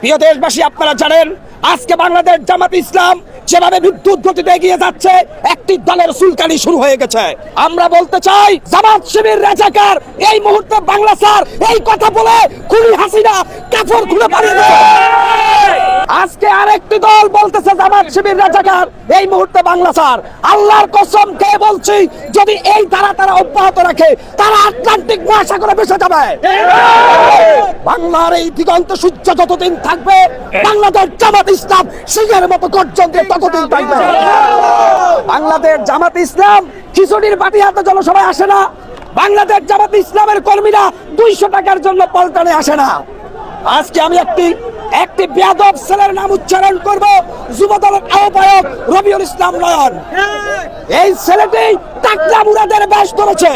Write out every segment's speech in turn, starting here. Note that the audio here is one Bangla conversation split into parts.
প্রিয় দেশবাসী, আপনারা জানেন, আজকে বাংলাদেশ জামাত ইসলাম যেভাবে বিদ্যুৎ গতিতে এগিয়ে যাচ্ছে, একটি দলের সুলকানি শুরু হয়ে গেছে। আমরা বলতে চাই, জামাত শিবির রাজাকার, এই মুহূর্তে বাংলা স্যার এই কথা বলে খুনি হাসিনা কাফর খুলে পালিয়ে আজকে আরেকটি দল বলতেছে জামাত এই মুহূর্তে বাংলা স্যার। আল্লাহর কসম বলছি, যদি এই তারা অব্যাহত রাখে, তারা আটলান্টিক মহাসাগরে ভেসে যাবে। বাংলার এই দিগন্ত সূর্য যতদিন থাকবে, বাংলাদেশ জামাত ইসলাম সিংহের মতো গর্জন দিয়ে ততদিন থাকবে। বাংলাদেশ জামাত ইসলাম খিচুড়ির বাটি হাতে জনসভায় আসে না। বাংলাদেশ জামাত ইসলামের কর্মীরা দুইশো টাকার জন্য পল্টনে আসে না। আজকে আমি একটি একটি বেদব ছেলের নাম উচ্চারণ করব যুব দলের আহ্বায়ক রবিউল ইসলাম নয়ন। এই ছেলেটি টাকলা মুরাদের বেশ ধরেছে।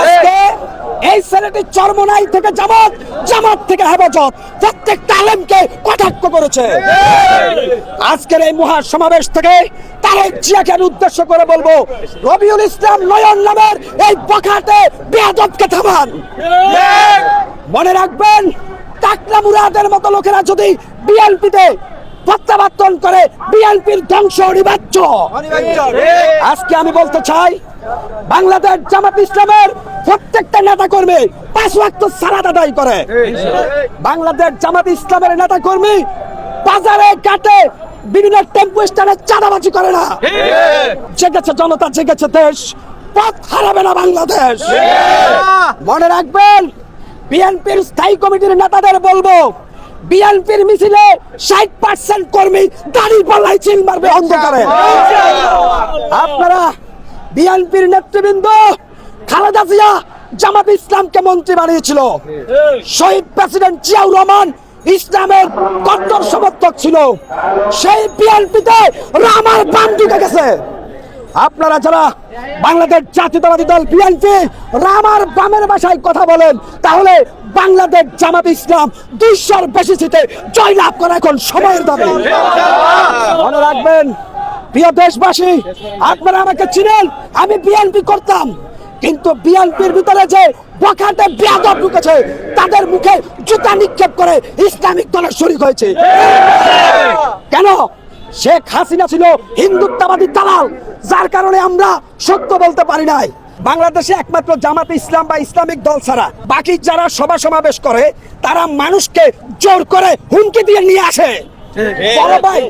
আজকে এই ছেলেটি চরমনাই থেকে জামাত জামাত থেকে হেফাজত। প্রত্যেকটা আলেমকে কটাক্ষ করেছে। আজকের এই মহা সমাবেশ থেকে তারেক জিয়াকে উদ্দেশ্য করে বলব, রবিউল ইসলাম নয়ন নামের এই বখাটে বেয়াদবকে থামান। মনে রাখবেন টাকলা মুরাদের মতো লোকেরা যদি বিএনপিতে প্রত্যাবর্তন করে বিএনপির ধ্বংস অনিবার্য। আজকে আমি বলতে চাই বাংলাদেশ জামাত ইসলামের প্রত্যেকটা নেতা কর্মী পাঁচ ওয়াক্ত সালাদ আদায় করে। বাংলাদেশ জামাত ইসলামের নেতা কর্মী বাজারে কাটে বিভিন্ন টেম্পো স্ট্যান্ডে চাঁদাবাজি করে না। জেগেছে জনতা জেগেছে দেশ পথ হারাবে না বাংলাদেশ। মনে রাখবেন বিএনপির স্থায়ী কমিটির নেতাদের বলব, বিএনপির মিছিলে ষাট পার্সেন্ট কর্মী দাঁড়িয়ে পাল্লাই চিল মারবে অন্ধকারে। আপনারা বিএনপির নেতৃবৃন্দ, খালেদা জিয়া, জামাত ইসলামকে মন্ত্রী বানিয়েছিল। শহীদ প্রেসিডেন্ট জিয়াউর রহমান ইসলামের কট্টর সমর্থক ছিল। সেই বিএনপিতে রামার বাম গেছে। আপনারা যারা বাংলাদেশ জাতীয়তাবাদী দল বিএনপি রামার বামের ভাষায় কথা বলেন, তাহলে বাংলাদেশ জামাত ইসলাম দুইশোর বেশি সিটে জয়লাভ করা এখন সময়ের দাবি। মনে রাখবেন, প্রিয় দেশবাসী, আপনারা আমাকে চিনেন, আমি বিএনপি করতাম, কিন্তু বিএনপির ভিতরে যে বখাটে বেয়াদব ঢুকেছে, তাদের মুখে জুতা নিক্ষেপ করে ইসলামিক দলের শরিক হয়েছে। কেন? শেখ হাসিনা ছিল হিন্দুত্ববাদী দালাল, যার কারণে আমরা সত্য বলতে পারি নাই। বাংলাদেশে একমাত্র জামাত ইসলাম বা ইসলামিক দল ছাড়া বাকি যারা সভা সমাবেশ করে, তারা মানুষকে জোর করে হুমকি দিয়ে নিয়ে আসে। বড় ভাই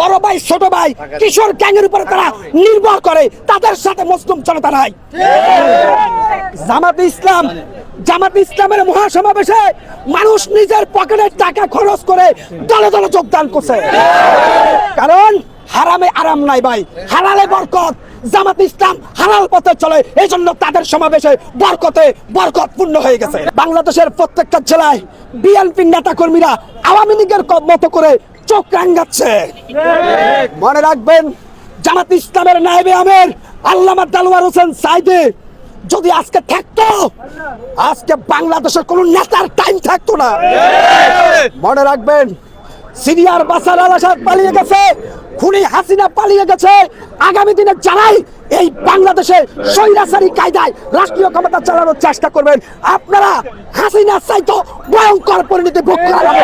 বড় ভাই, ছোট ভাই, কিশোর গ্যাংয়ের উপরে তারা নির্ভর করে, তাদের সাথে মুসলিম জনতা নাই। জামাত ইসলাম জামাত ইসলামের মহাসমাবেশে মানুষ নিজের পকেটের টাকা খরচ করে দলে দলে যোগদান করছে। কারণ হারামে আরাম নাই ভাই, হালালে বরকত। জামাত ইসলাম হালাল পথে চলে এই জন্য তাদের সমাবেশে বরকতে বরকত পূর্ণ হয়ে গেছে। বাংলাদেশের প্রত্যেকটা জেলায় বিএনপি নেতা কর্মীরা আওয়ামী লীগের মতো করে চোখ রাঙ্গাচ্ছে মনে রাখবেন, জামাত ইসলামের নায়েবে আমের আল্লামা দালওয়ার হোসেন সাইদে যদি আজকে থাকতো, আজকে বাংলাদেশের কোন নেতার টাইম থাকতো না। মনে রাখবেন, সিরিয়ার বাসার আলাসাদ পালিয়ে গেছে, খুনি হাসিনা পালিয়ে গেছে। আগামী দিনে যারাই এই বাংলাদেশে স্বৈরাচারী কায়দায় রাষ্ট্রীয় ক্ষমতা চালানোর চেষ্টা করবেন, আপনারা হাসিনা চাইতো ভয়ঙ্কর পরিণতি ভোগ করার